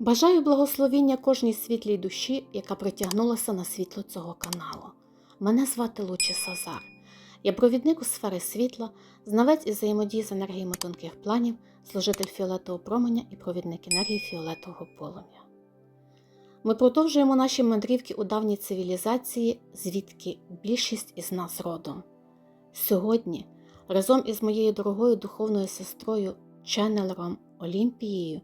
Бажаю благословіння кожній світлій душі, яка притягнулася на світло цього каналу. Мене звати Лучі Сазар. Я провідник у сфери світла, знавець із взаємодії з енергіями тонких планів, служитель фіолетового променя і провідник енергії фіолетового полум'я. Ми продовжуємо наші мандрівки у давній цивілізації, звідки більшість із нас родом. Сьогодні, разом із моєю дорогою духовною сестрою, ченнелером Олімпією,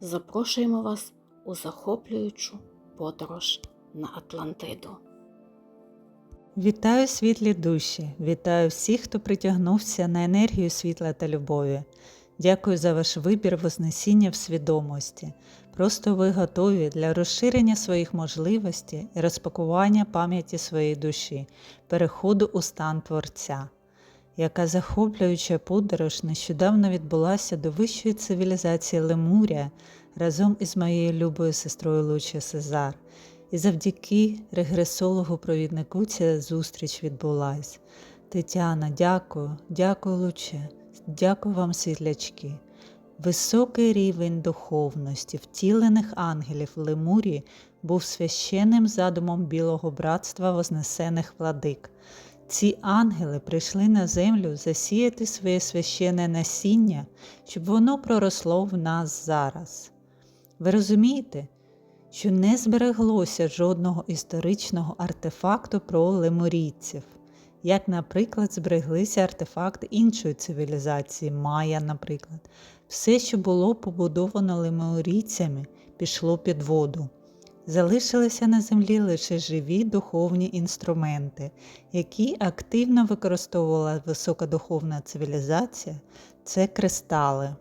запрошуємо вас у захоплюючу подорож на Атлантиду. Вітаю світлі душі, вітаю всіх, хто притягнувся на енергію світла та любові. Дякую за ваш вибір Вознесіння в свідомості. Просто ви готові для розширення своїх можливостей і розпакування пам'яті своєї душі, переходу у стан Творця. Яка захоплююча подорож нещодавно відбулася до вищої цивілізації Лемурія разом із моєю любою сестрою Лучі Сезар. І завдяки регресологу-провіднику ця зустріч відбулась. Тетяна, дякую, дякую, Луче, дякую вам, світлячки. Високий рівень духовності, втілених ангелів в Лемурії був священним задумом Білого братства Вознесених владик. Ці ангели прийшли на землю засіяти своє священне насіння, щоб воно проросло в нас зараз. Ви розумієте, що не збереглося жодного історичного артефакту про лемурійців, як, наприклад, збереглися артефакти іншої цивілізації, Майя, наприклад. Все, що було побудовано лемурійцями, пішло під воду. Залишилися на землі лише живі духовні інструменти, які активно використовувала високодуховна цивілізація це кристали.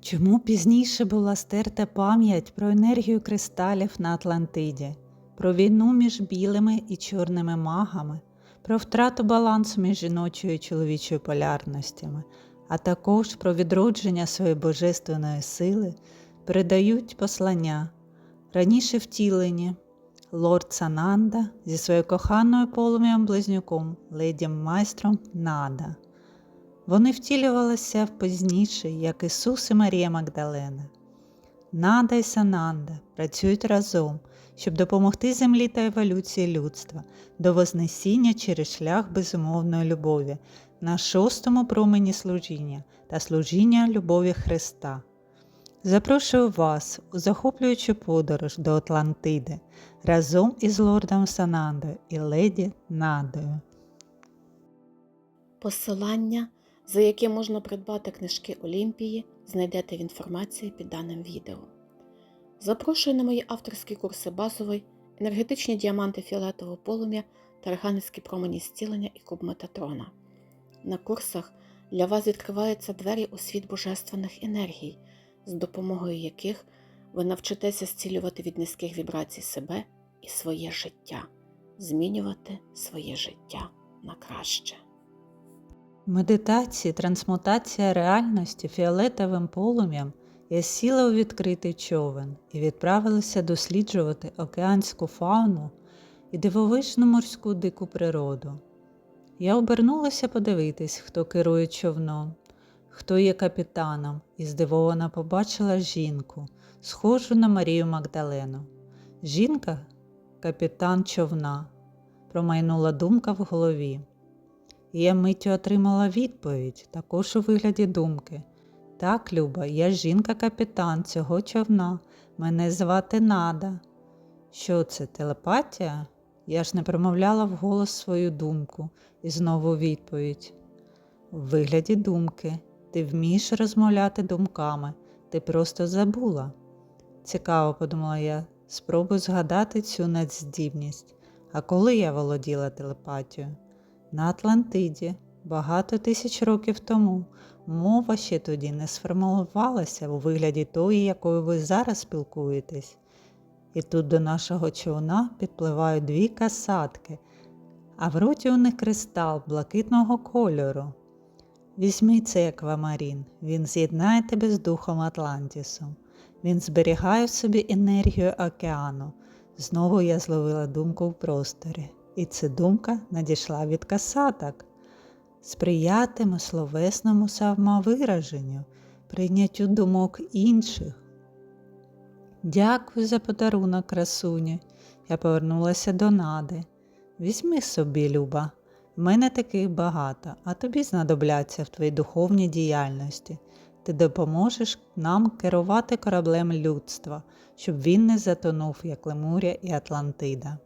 Чому пізніше була стерта пам'ять про енергію кристалів на Атлантиді, про війну між білими і чорними магами, про втрату балансу між жіночою і чоловічою полярностями, а також про відродження своєї божественної сили, передають послання, раніше втілені лорд Сананда зі своєю коханою полум'ям близнюком, леді майстром Нада. Вони втілювалися пізніше, як Ісус і Марія Магдалена. Нада і Сананда працюють разом, щоб допомогти землі та еволюції людства до Вознесіння через шлях безумовної любові на шостому промені служіння та служіння любові Христа. Запрошую вас у захоплюючу подорож до Атлантиди разом із лордом Санандою і леді Надою. Посилання, за яке можна придбати книжки Олімпії, знайдете в інформації під даним відео. Запрошую на мої авторські курси базовий, енергетичні діаманти фіолетового полум'я та архангельські промені зцілення і куб Метатрона. На курсах для вас відкриваються двері у світ божественних енергій, з допомогою яких ви навчитеся зцілювати від низьких вібрацій себе і своє життя, змінювати своє життя на краще. Медитації, трансмутація реальності фіолетовим полум'ям я сіла у відкритий човен і відправилася досліджувати океанську фауну і дивовижну морську дику природу. Я обернулася подивитись, хто керує човном, хто є капітаном, і здивовано побачила жінку, схожу на Марію Магдалену. Жінка капітан човна, промайнула думка в голові. І я миттю отримала відповідь, також у вигляді думки. Так, Люба, я жінка-капітан цього човна, мене звати Нада. Що це, телепатія? Я ж не промовляла вголос свою думку і знову відповідь. У вигляді думки, ти вмієш розмовляти думками, ти просто забула. Цікаво, подумала я, спробую згадати цю надздібність. А коли я володіла телепатією? На Атлантиді, багато тисяч років тому, мова ще тоді не сформулювалася у вигляді тої, якою ви зараз спілкуєтесь. І тут до нашого човна підпливають дві касатки, а в роті у них кристал блакитного кольору. Візьми цей аквамарін, він з'єднає тебе з духом Атлантісу. Він зберігає в собі енергію океану. Знову я зловила думку в просторі, і ця думка надійшла від касаток. Сприятиме словесному самовираженню, прийняттю думок інших. Дякую за подарунок, красуні. Я повернулася до нади. Візьми собі, Люба. Мене таких багато, а тобі знадобляться в твоїй духовній діяльності. Ти допоможеш нам керувати кораблем людства, щоб він не затонув, як Лемуря і Атлантида.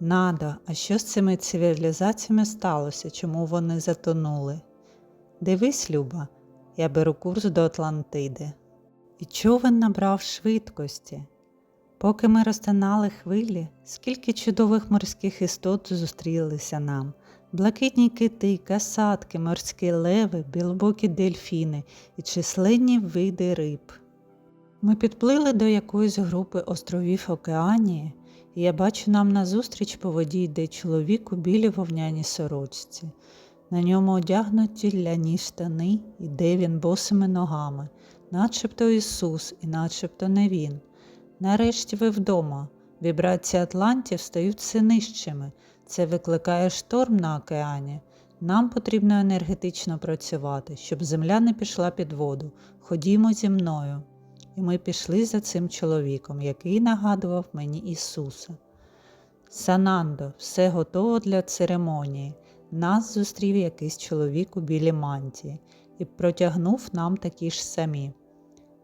Надо, а що з цими цивілізаціями сталося, чому вони затонули? Дивись, Люба, я беру курс до Атлантиди. І човен набрав швидкості. Поки ми розтинали хвилі, скільки чудових морських істот зустрілися нам, блакитні кити, касатки, морські леви, білобокі дельфіни і численні види риб. Ми підплили до якоїсь групи островів Океанії, і я бачу нам назустріч по воді йде чоловік у білій вовняній сорочці. На ньому одягнуті ляні штани, іде він босими ногами, начебто Ісус, і начебто не він. Нарешті ви вдома. Вібрації Атлантів стають все нижчими. Це викликає шторм на океані. Нам потрібно енергетично працювати, щоб земля не пішла під воду. Ходімо зі мною. І ми пішли за цим чоловіком, який нагадував мені Ісуса. Санандо, все готово для церемонії. Нас зустрів якийсь чоловік у білій мантії і протягнув нам такі ж самі.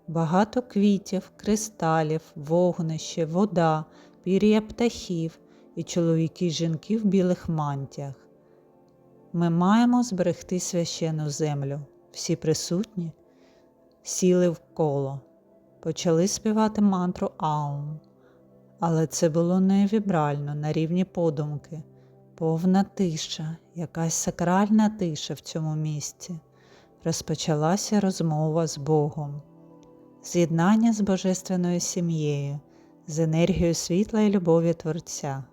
Багато квітів, кристалів, вогнище, вода, пір'я птахів і чоловіки й жінки в білих мантіях. Ми маємо зберегти священну землю. Всі присутні сіли в коло, почали співати мантру Аум. Але це було не вібрально на рівні подумки, повна тиша, якась сакральна тиша в цьому місці. Розпочалася розмова з Богом з'єднання з божественною сім'єю, з енергією світла і любові Творця.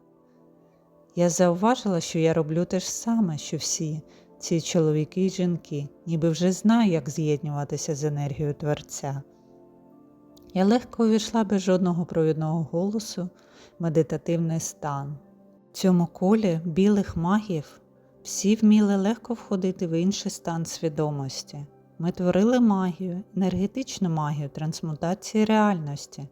Я зауважила, що я роблю те ж саме, що всі ці чоловіки і жінки, ніби вже знаю, як з'єднуватися з енергією Творця. Я легко увійшла без жодного провідного голосу медитативний стан. В цьому колі білих магів всі вміли легко входити в інший стан свідомості. Ми творили магію, енергетичну магію трансмутації реальності.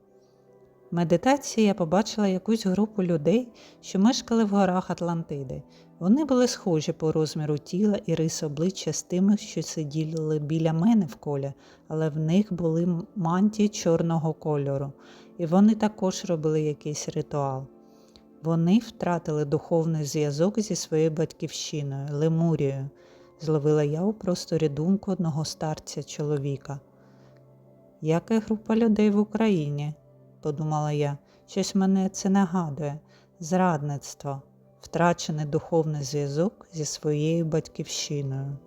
Медитації я побачила якусь групу людей, що мешкали в горах Атлантиди. Вони були схожі по розміру тіла і рис обличчя з тими, що сиділи біля мене в колі, але в них були мантії чорного кольору, і вони також робили якийсь ритуал. Вони втратили духовний зв'язок зі своєю батьківщиною, Лемурією зловила я у просторі думку одного старця чоловіка. Яка група людей в Україні? Подумала я, щось мене це нагадує зрадництво, втрачений духовний зв'язок зі своєю батьківщиною.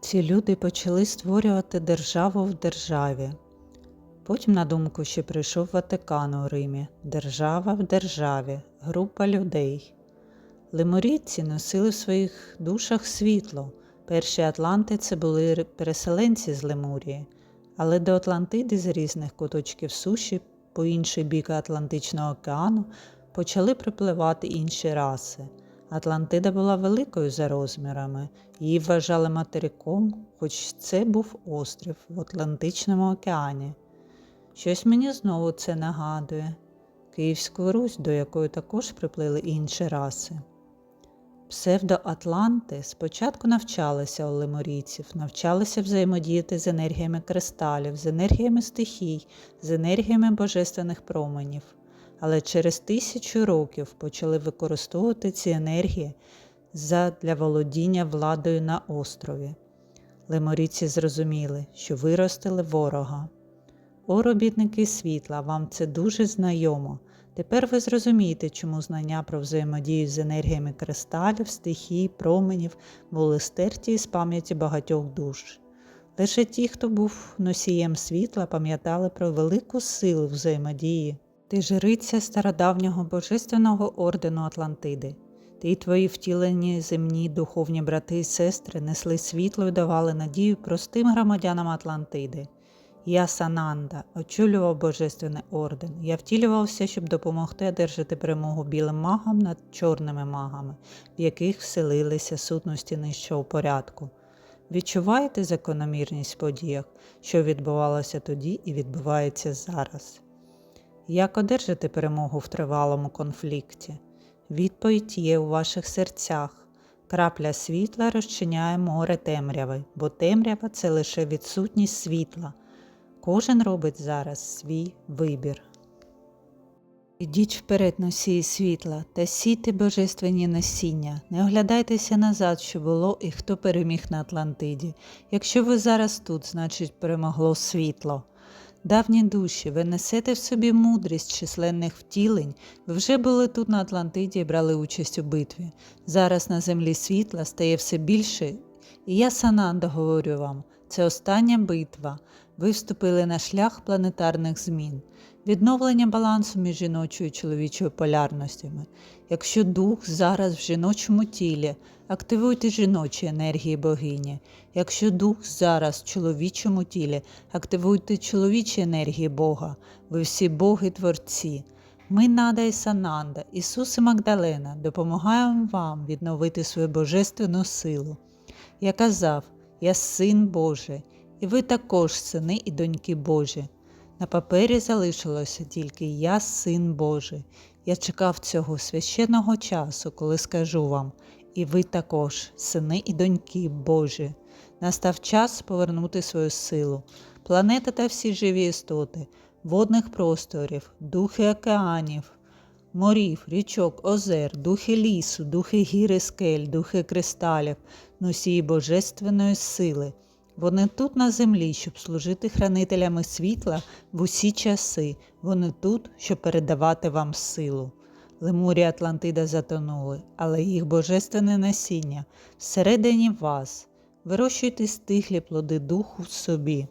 Ці люди почали створювати державу в державі. Потім на думку ще прийшов Ватикан у Римі, держава в державі, група людей. Лемурійці носили в своїх душах світло. Перші Атланти це були переселенці з Лемурії, але до Атлантиди з різних куточків суші по інший бік Атлантичного океану почали припливати інші раси. Атлантида була великою за розмірами, її вважали материком, хоч це був острів в Атлантичному океані. Щось мені знову це нагадує Київську Русь, до якої також приплили інші раси. Псевдоатланти спочатку навчалися у леморійців, навчалися взаємодіяти з енергіями кристалів, з енергіями стихій, з енергіями божественних променів, але через тисячу років почали використовувати ці енергії для володіння владою на острові. Леморійці зрозуміли, що виростили ворога. О, робітники світла, вам це дуже знайомо. Тепер ви зрозумієте, чому знання про взаємодію з енергіями кристалів, стихій, променів були стерті із пам'яті багатьох душ. Лише ті, хто був носієм світла, пам'ятали про велику силу взаємодії. Ти жриця стародавнього божественного ордену Атлантиди. Ти й твої втілені земні духовні брати і сестри несли світло і давали надію простим громадянам Атлантиди. Я Сананда, очолював Божественний орден. Я втілювався, щоб допомогти одержати перемогу білим магам над чорними магами, в яких вселилися сутності нижчого порядку. Відчуваєте закономірність в подіях, що відбувалося тоді і відбувається зараз. Як одержати перемогу в тривалому конфлікті? Відповідь є у ваших серцях. Крапля світла розчиняє море темряви, бо темрява це лише відсутність світла. Кожен робить зараз свій вибір. Ідіть вперед носії світла та сійте божественні насіння. Не оглядайтеся назад, що було і хто переміг на Атлантиді. Якщо ви зараз тут, значить перемогло світло. Давні душі, ви несете в собі мудрість численних втілень, ви вже були тут на Атлантиді і брали участь у битві. Зараз на землі світла стає все більше, і я Сананда говорю вам, це остання битва. Ви вступили на шлях планетарних змін, відновлення балансу між жіночою і чоловічою полярностями. Якщо дух зараз в жіночому тілі, активуйте жіночі енергії богині. Якщо дух зараз в чоловічому тілі, активуйте чоловічі енергії Бога. Ви всі боги творці. Ми, Нада і Сананда, Ісус і Магдалена, допомагаємо вам відновити свою божественну силу. Я казав, я син Божий, і ви також сини і доньки Божі. На папері залишилося тільки я син Божий. Я чекав цього священного часу, коли скажу вам, і ви також, сини і доньки Божі. Настав час повернути свою силу. Планета та всі живі істоти, водних просторів, духи океанів, морів, річок, озер, духи лісу, духи гір і скель, духи кристалів, носії божественної сили. Вони тут на землі, щоб служити хранителями світла в усі часи. Вони тут, щоб передавати вам силу. Лемурія Атлантида затонули, але їх божественне насіння всередині вас. Вирощуйте стиглі плоди духу в собі.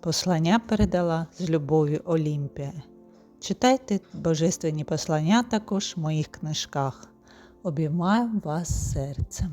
Послання передала з любов'ю Олімпія. Читайте божественні послання також в моїх книжках. Обіймаю вас серцем.